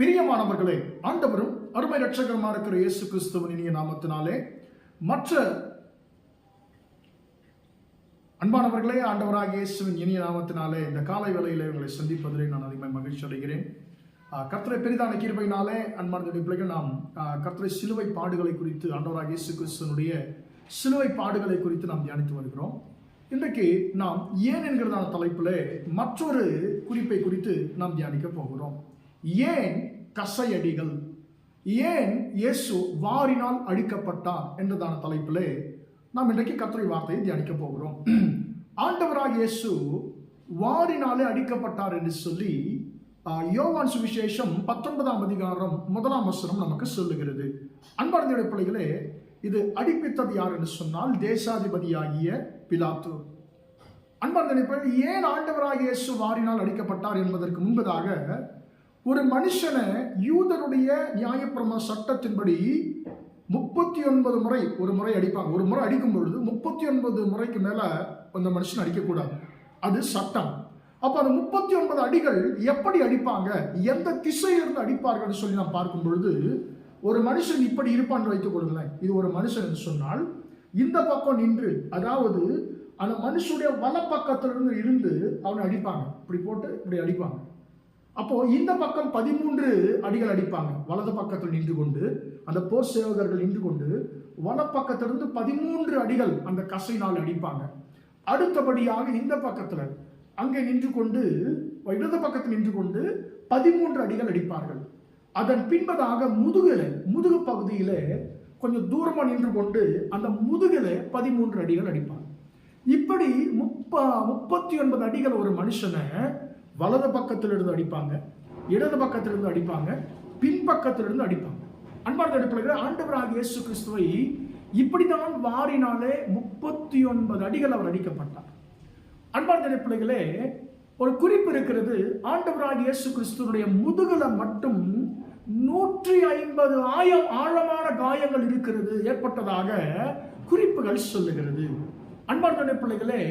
பிரியமானவர்களே ஆண்டவரும் அருமை ரட்சகரமா இருக்கிற இயேசு கிறிஸ்துவின் இனிய நாமத்தினாலே மற்ற அன்பானவர்களே ஆண்டவராக இயேசுவின் இனிய நாமத்தினாலே இந்த காலை வேளையிலே உங்களை சந்திப்பதிலே நான் அதிகமாக மகிழ்ச்சி அடைகிறேன். கர்த்தரை பெரிதான கிருபையினாலே அன்பான பிள்ளைகள் நாம் கர்த்தரை சிலுவை பாடுகளை குறித்து ஆண்டவராக இயேசு கிறிஸ்துவனுடைய சிலுவை பாடுகளை குறித்து நாம் தியானித்து வருகிறோம். இன்றைக்கு நாம் ஏன் என்கிறதான தலைப்பில் மற்றொரு குறிப்பை குறித்து நாம் தியானிக்க போகிறோம். ஏன் கசையடிகள். ஏன் இயேசு வாரினால் அழிக்கப்பட்டார் என்றதான தலைப்பிலே நாம் இன்றைக்கு கர்த்தரை வார்த்தையை தியானிக்க போகிறோம். ஆண்டவராக இயேசு வாரினாலே அடிக்கப்பட்டார் என்று சொல்லி யோவான் சுவிசேஷம் பத்தொன்பதாம் அதிகாரம் முதலாம் வசனம் நமக்கு சொல்லுகிறது. அன்பார்ந்த பிள்ளைகளே இது அடிப்பித்தது யார் என்று சொன்னால் தேசாதிபதியாகிய பிலாத்து. அன்பார்ந்த பிள்ளைகள் ஏன் ஆண்டவராக இயேசு வாரினால் அடிக்கப்பட்டார் என்பதற்கு முன்பதாக ஒரு மனுஷனை யூதருடைய நியாயப்பிரம சட்டத்தின்படி முப்பத்தி ஒன்பது முறை ஒரு முறை அடிப்பாங்க. ஒரு முறை அடிக்கும் பொழுது முப்பத்தி ஒன்பது முறைக்கு மேலே அந்த மனுஷன் அடிக்கக்கூடாது. அது சட்டம். அப்போ அந்த முப்பத்தி ஒன்பது அடிகள் எப்படி அடிப்பாங்க? எந்த திசையிலிருந்து அடிப்பார்கள் சொல்லி நாம் பார்க்கும் பொழுது ஒரு மனுஷன் இப்படி இருப்பான்னு வைத்துக் கொள்ளுங்களேன். இது ஒரு மனுஷன் என்று சொன்னால் இந்த பக்கம் நின்று அதாவது அந்த மனுஷனுடைய வலப்பக்கத்திலிருந்து இருந்து அவனை அடிப்பாங்க. இப்படி போட்டு இப்படி அடிப்பாங்க. அப்போ இந்த பக்கம் பதிமூன்று அடிகள் அடிப்பாங்க. வலது பக்கத்தில் நின்று கொண்டு அந்த போர் சேவகர்கள் நின்று கொண்டு வலப்பக்கத்திலிருந்து பதிமூன்று அடிகள் அந்த கசையினால் அடிப்பாங்க. அடுத்தபடியாக இந்த பக்கத்தில் அங்கே நின்று கொண்டு இடது பக்கத்தில் நின்று கொண்டு பதிமூன்று அடிகள் அடிப்பார்கள். அதன் பின்பதாக முதுகில முதுகு பகுதியில கொஞ்சம் தூரமா நின்று கொண்டு அந்த முதுகில பதிமூன்று அடிகள் அடிப்பாங்க. இப்படி முப்ப முப்பத்தி ஒன்பது அடிகள் ஒரு மனுஷனை வலது பக்கத்திலிருந்து அடிப்பாங்க இடது பக்கத்திலிருந்து அடிப்பாங்க பின்பக்கத்திலிருந்து அடிப்பாங்க. அன்பார்ந்த அடிப்படையில் ஆண்டவராக இயேசு கிறிஸ்துவை இப்படிதான் வாரினாலே முப்பத்தி ஒன்பது அடிகள் அவர் அடிக்கப்பட்டார். அன்பார்ந்த பிள்ளைகளே ஒரு குறிப்பு இருக்கிறது. ஆண்டவராக இயேசு கிறிஸ்துவனுடைய முதுகலை மட்டும் நூற்றி ஐம்பது ஆயம் ஆழமான காயங்கள் இருக்கிறது. ஏற்பட்டதாக குறிப்புகள் சொல்லுகிறது. அன்பார்ந்த பிள்ளைகளே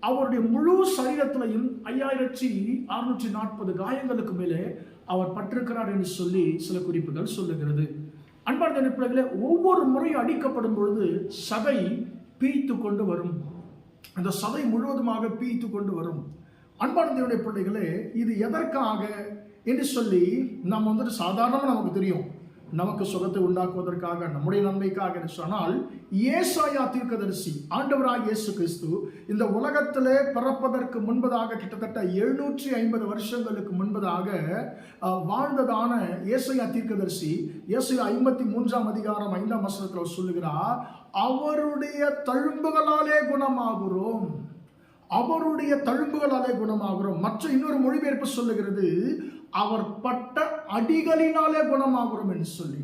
அவருடைய முழு சரீரத்திலையும் ஐயாயிரத்தி அறுநூற்றி நாற்பது காயங்களுக்கு மேலே அவர் பட்டிருக்கிறார் என்று சொல்லி சில குறிப்புகள் சொல்லுகிறது. அன்பார்ந்த பிள்ளைகளே ஒவ்வொரு முறையும் அடிக்கப்படும் பொழுது சதை பீய்த்து கொண்டு வரும். அந்த சதை முழுவதுமாக பீய்த்து கொண்டு வரும். அன்பார்ந்தனுடைய பிள்ளைகளே இது எதற்காக? என்று சொல்லி நம்ம வந்துட்டு சாதாரணமாக நமக்கு தெரியும். நமக்கு சுகத்தை உண்டாக்குவதற்காக நம்முடைய நன்மைக்காக சொன்னால் ஏசாயா தீர்க்கதரிசி ஆண்டவராக இயேசு கிறிஸ்து இந்த உலகத்திலே பிறப்பதற்கு முன்பதாக கிட்டத்தட்ட எழுநூற்றி ஐம்பது வருஷங்களுக்கு முன்பதாக வாழ்ந்ததான ஏசையா தீர்க்கதரிசி ஏசையா ஐம்பத்தி மூன்றாம் அதிகாரம் ஐந்தாம் வசனத்தில் சொல்லுகிறார் அவருடைய தழும்புகளாலே குணமாகிறோம். அவருடைய தழும்புகளாலே குணமாகிறோம். மற்ற இன்னொரு மொழிபெயர்ப்பு சொல்லுகிறது அவர் பட்ட அடிகளினாலே குணமாகிறோம் என்று சொல்லி.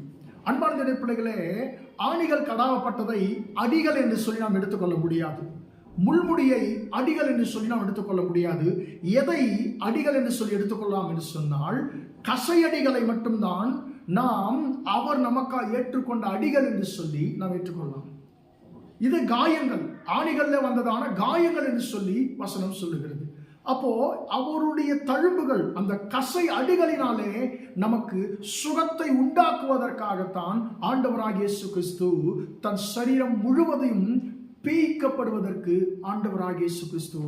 அன்பான பிள்ளைகளே ஆணிகள் கடாவப்பட்டதை அடிகள் என்று சொல்லி நாம் எடுத்துக்கொள்ள முடியாது. முள்முடியை அடிகள் என்று சொல்லி நாம் எடுத்துக்கொள்ள முடியாது. எதை அடிகள் என்று சொல்லி எடுத்துக்கொள்ளலாம் என்று சொன்னால் கசையடிகளை மட்டும்தான் நாம் அவர் நமக்காக ஏற்றுக்கொண்ட அடிகள் என்று சொல்லி நாம் ஏற்றுக்கொள்ளலாம். இது காயங்கள். ஆணிகளில் வந்ததான காயங்கள் என்று சொல்லி வசனம் சொல்லுகிறது. அப்போ அவருடைய தழும்புகள் அந்த கசை அடிகளினாலே நமக்கு சுகத்தை உண்டாக்குவதற்காகத்தான் ஆண்டவராக இயேசு கிறிஸ்து தன் சரீரம் முழுவதையும் பேய்க்கப்படுவதற்கு ஆண்டவராகிய இயேசு கிறிஸ்து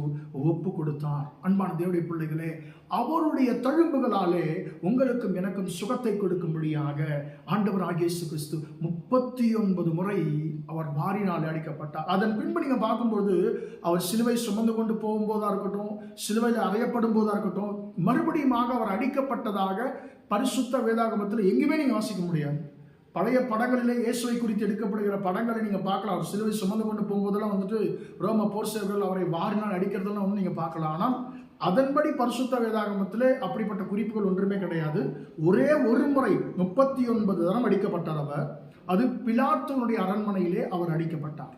ஒப்பு கொடுத்தார் அன்பான தேவடைய பிள்ளைகளே அவருடைய தழும்புகளாலே உங்களுக்கும் எனக்கும் சுகத்தை கொடுக்கும்படியாக ஆண்டவராகிய இயேசு கிறிஸ்து முப்பத்தி ஒன்பது முறை அவர் மாறினால் அடிக்கப்பட்டார். அதன் பின்பு நீங்கள் பார்க்கும்போது அவர் சிலுவை சுமந்து கொண்டு போகும்போதா இருக்கட்டும் சிலுவையில் அறையப்படும் போதா இருக்கட்டும் மறுபடியுமாக அவர் அடிக்கப்பட்டதாக பரிசுத்த வேதாகமத்தில் எங்கேயுமே நீங்கள் வாசிக்க முடியாது. பழைய படங்களிலே இயேசுவை குறித்து எடுக்கப்படுகிற படங்களை நீங்கள் பார்க்கலாம். அவர் சிலுவை சுமந்து கொண்டு போகும்போதெல்லாம் வந்துட்டு ரோம போர் சேவர்கள் அவரை வாரினால் அடிக்கிறதெல்லாம் வந்து நீங்கள் பார்க்கலாம். ஆனால் அதன்படி பரிசுத்த வேதாகமத்திலே அப்படிப்பட்ட குறிப்புகள் ஒன்றுமே கிடையாது. ஒரே ஒரு முறை முப்பத்தி ஒன்பது தரம் அடிக்கப்பட்டார் அவர். அது பிலாத்தனுடைய அரண்மனையிலே அவர் அடிக்கப்பட்டார்.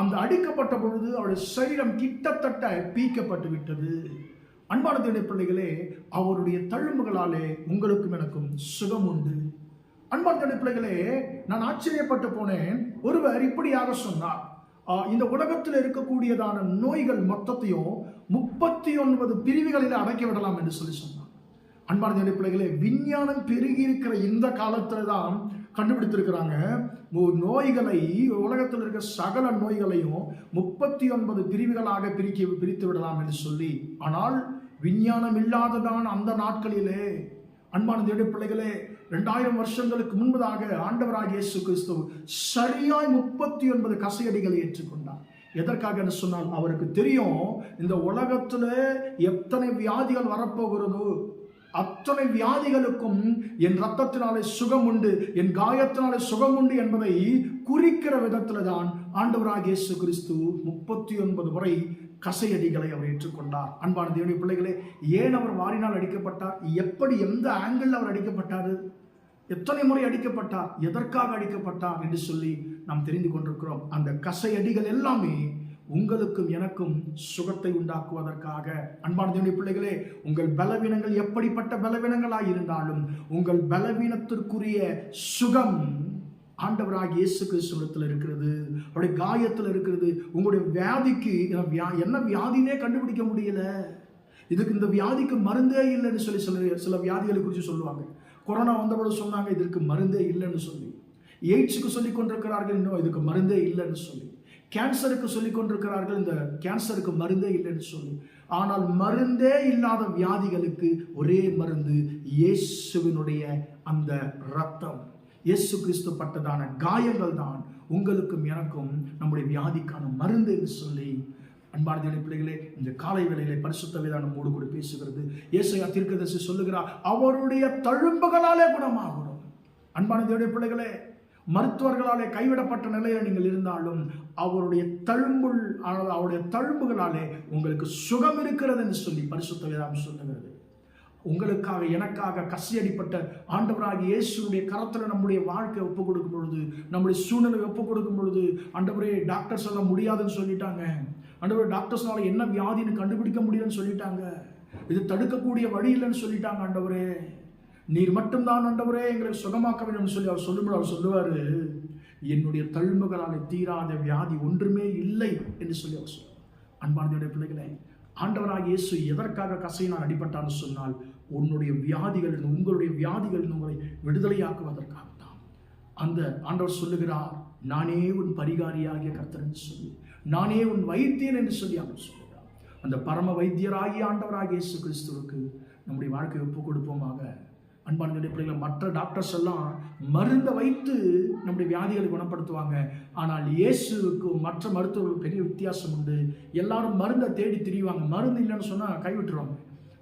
அந்த அடிக்கப்பட்ட பொழுது அவருடைய சரீரம் கிட்டத்தட்ட பீக்கப்பட்டு விட்டது. அன்பான பிள்ளைகளே அவருடைய தழும்புகளாலே உங்களுக்கும் எனக்கும் சுகம் உண்டு. அன்பான பிள்ளைகளே நான் ஆச்சரியப்பட்டு போனேன். ஒருவர் இப்படியாக சொன்னார். இந்த உலகத்தில் இருக்கக்கூடியதான நோய்கள் மொத்தத்தையும் முப்பத்தி ஒன்பது பிரிவுகளில் அடக்கி விடலாம் என்று சொல்லி சொன்னார். அன்பான தேவனுடைய பிள்ளைகளே விஞ்ஞானம் பெருகி இருக்கிற இந்த காலத்தில் தான் கண்டுபிடித்திருக்கிறாங்க. நோய்களை உலகத்தில் இருக்க சகல நோய்களையும் முப்பத்தி ஒன்பது பிரிவுகளாக பிரிக்க பிரித்து விடலாம் என்று சொல்லி. ஆனால் விஞ்ஞானம் இல்லாததான் அந்த நாட்களிலே. அன்பான தேவனுடைய பிள்ளைகளே ரெண்டாயிரம் வருஷங்களுக்கு முன்பதாக ஆண்டவராக இயேசு கிறிஸ்து சரியாய் முப்பத்தி ஒன்பது கசையடிகளை ஏற்றுக்கொண்டார். எதற்காக என்று சொன்னால் அவருக்கு தெரியும் இந்த உலகத்தில் எத்தனை வியாதிகள் வரப்போகிறதோ அத்தனை வியாதிகளுக்கும் என் ரத்தத்தினாலே சுகம் உண்டு என் காயத்தினாலே சுகம் உண்டு என்பதை குறிக்கிற விதத்தில் தான் ஆண்டவராக இயேசு கிறிஸ்து முப்பத்தி ஒன்பது முறை கசையடிகளை அவர் ஏற்றுக்கொண்டார். அன்பான தேவனுடைய பிள்ளைகளே ஏன் அவர் வாரினால் அடிக்கப்பட்டார்? எப்படி எந்த ஆங்கிள் அவர் அடிக்கப்பட்டார்? எத்தனை முறை அடிக்கப்பட்டார்? எதற்காக அடிக்கப்பட்டார் என்று சொல்லி நாம் தெரிந்து கொண்டிருக்கிறோம். அந்த கசையடிகள் எல்லாமே உங்களுக்கும் எனக்கும் சுகத்தை உண்டாக்குவதற்காக. அன்பான தேவனுடைய பிள்ளைகளே உங்கள் பலவீனங்கள் எப்படிப்பட்ட பலவீனங்களாக இருந்தாலும் உங்கள் பலவீனத்திற்குரிய சுகம் ஆண்டவராக இயேசு கிறிஸ்துவத்தில் இருக்கிறது அவருடைய காயத்தில் இருக்கிறது உங்களுடைய வியாதிக்கு என்ன வியா- என்ன வியாதினே கண்டுபிடிக்க முடியல. இதுக்கு இந்த வியாதிக்கு மருந்தே இல்லைன்னு சொல்லி சில சில வியாதிகளை குறித்து சொல்லுவாங்க. கொரோனா வந்தபோது சொன்னாங்க இதற்கு மருந்தே இல்லைன்னு சொல்லி. எய்ட்ஸுக்கு சொல்லி கொண்டிருக்கிறார்கள் இன்னும் இதுக்கு மருந்தே இல்லைன்னு சொல்லி. கேன்சருக்கு சொல்லி கொண்டிருக்கிறார்கள் இந்த கேன்சருக்கு மருந்தே இல்லைன்னு சொல்லி. ஆனால் மருந்தே இல்லாத வியாதிகளுக்கு ஒரே மருந்து இயேசுவினுடைய அந்த ரத்தம். இயேசு கிறிஸ்து பட்டதான காயங்கள் தான் உங்களுக்கும் எனக்கும் நம்முடைய வியாதிக்கான மருந்து என்று சொல்லி. அன்பான தேவனுடைய பிள்ளைகளே இந்த காலை வேளையிலே பரிசுத்த வேதான மூடு கூட பேசுகிறது. இயேசையா தீர்க்கதரிசி சொல்லுகிறார் அவருடைய தழும்புகளாலே குணமாகணும் அன்பான தேவனுடைய பிள்ளைகளே மருத்துவர்களாலே கைவிடப்பட்ட நிலையில நீங்கள் இருந்தாலும் அவருடைய தழும்புள் அவருடைய தழும்புகளாலே உங்களுக்கு சுகம் இருக்கிறது என்று சொல்லி பரிசுத்த வேதாம் சொல்லுகிறது. உங்களுக்காக எனக்காக கசியடிப்பட்ட ஆண்டவராக இயேசுடைய கரத்தில் நம்முடைய வாழ்க்கை ஒப்பு கொடுக்கும் பொழுது நம்முடைய சூழ்நிலை ஒப்பு கொடுக்கும் பொழுது ஆண்டவரே டாக்டர் சொல்ல முடியாதுன்னு சொல்லிட்டாங்க. ஆண்டவரே டாக்டர்ஸ்னால என்ன வியாதின்னு கண்டுபிடிக்க முடியலன்னு சொல்லிட்டாங்க. இது தடுக்கக்கூடிய வழி இல்லைன்னு சொல்லிட்டாங்க ஆண்டவரே. நீர் மட்டும்தான் ஆண்டவரே எங்களை சுகமாக்க வேண்டும் சொல்லி அவர் சொல்லும்போது அவர் சொல்லுவார் என்னுடைய தழும்புகளால் தீராத வியாதி ஒன்றுமே இல்லை என்று சொல்லி அவர் சொல்லுவார். அன்பானதுடைய பிள்ளைகளே ஆண்டவராக இயேசு எதற்காக கசையினால் அடிபட்டான்னு சொன்னால் உன்னுடைய வியாதிகள் உங்களுடைய வியாதிகள் உங்களை விடுதலையாக்குவதற்காக தான் அந்த ஆண்டவர் சொல்லுகிறார் நானே உன் பரிகாரியாகிய கர்த்தர் என்று சொல்லி நானே உன் வைத்தியன் என்று சொல்லி அவர் சொல்லுகிறார். அந்த பரம வைத்தியராகிய ஆண்டவராகிய இயேசு கிறிஸ்துவுக்கு நம்முடைய வாழ்க்கையை ஒப்புக் கொடுப்போமாக. அன்பான பிள்ளைகளை மற்ற டாக்டர்ஸ் எல்லாம் மருந்தை வைத்து நம்முடைய வியாதிகளை குணப்படுத்துவாங்க. ஆனால் இயேசுக்கும் மற்ற மருத்துவர்களுக்கு பெரிய வித்தியாசம் உண்டு. எல்லாரும் மருந்தை தேடி திரிவாங்க. மருந்து இல்லைன்னு சொன்னால் கைவிட்டுருவாங்க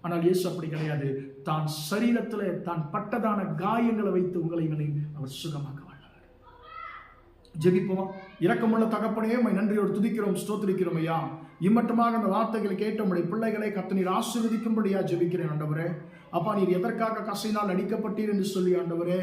ஆனால் இயேசு அப்படி கிடையாது. தான் சரீரத்தில் தான் பட்டதான காயங்களை வைத்து உங்களை இவனை அவர் சுகமாக்க ஜெபிப்போம்? இரக்கமுள்ள தகப்பனையே உம்மை நன்றியோடு துதிக்கிறோம் ஸ்தோத்திரிக்கிறோம் ஐயா. இம்மட்டுமாக அந்த வார்த்தைகளை கேட்ட உடைய பிள்ளைகளை கத்தனீர் ஆசீர்வதிக்கும்படியா ஜெபிக்கிறேன் ஆண்டவரே. அப்பா நீர் எதற்காக கசையினால் அடிக்கப்பட்டீர் என்று சொல்லி ஆண்டவரே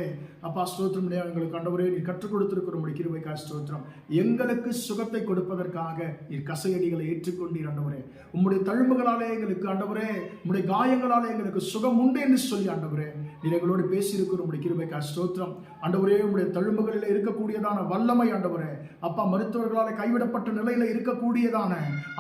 அப்பா ஸ்தோத்திரம். எங்களுக்கு ஆண்டவரே நீர் கற்றுக் கொடுத்திருக்கிற உடைய கிருபைக்கா ஸ்தோத்திரம். எங்களுக்கு சுகத்தை கொடுப்பதற்காக நீர் கசையடிகளை ஏற்றுக்கொண்டீர் ஆண்டவரே. உம்முடைய தழும்புகளாலே எங்களுக்கு ஆண்டவரே உம்முடைய காயங்களாலே எங்களுக்கு சுகம் உண்டு என்று சொல்லி ஆண்டவரே நீர் எங்களோடு பேசியிருக்கிற உடைய கிருபைக்கா ஸ்தோத்திரம். ஆண்டவரே உம்முடைய தழும்புகளில் இருக்கக்கூடியதான வல்லமை ஆண்டவரே அப்பா மருத்துவர்களால் கைவிடப்பட்ட நிலையில இருக்கக்கூடியதான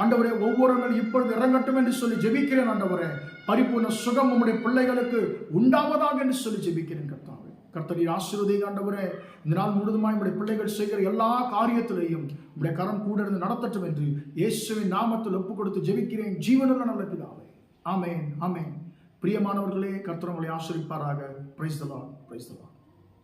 ஆண்டவரே ஒவ்வொருவர்கள் இப்பொழுது இறங்கட்டும் என்று சொல்லி ஜெபிக்கிறேன் ஆண்டவரே. பரிபூர்ண சுகம் உம்முடைய பிள்ளைகளுக்கு உண்டாவதாக என்று சொல்லி ஜெபிக்கிறேன் கர்த்தாவே. கர்த்தரீர் ஆசீர்வதிங்க ஆண்டவரே இந்த நாள் முழுதுமாய் உடைய பிள்ளைகள் செய்கிற எல்லா காரியத்திலையும் உடைய கரம் கூட இருந்து நடத்தட்டும் என்று இயேசுவின் நாமத்தில் ஒப்பு கொடுத்து ஜெபிக்கிறேன். ஜீவனுள்ள நல்ல பிதாவே. ஆமேன் பிரியமானவர்களே கர்த்தர் உங்களை ஆசிரிப்பாராக பிரைஸ் தலா பிரைஸ்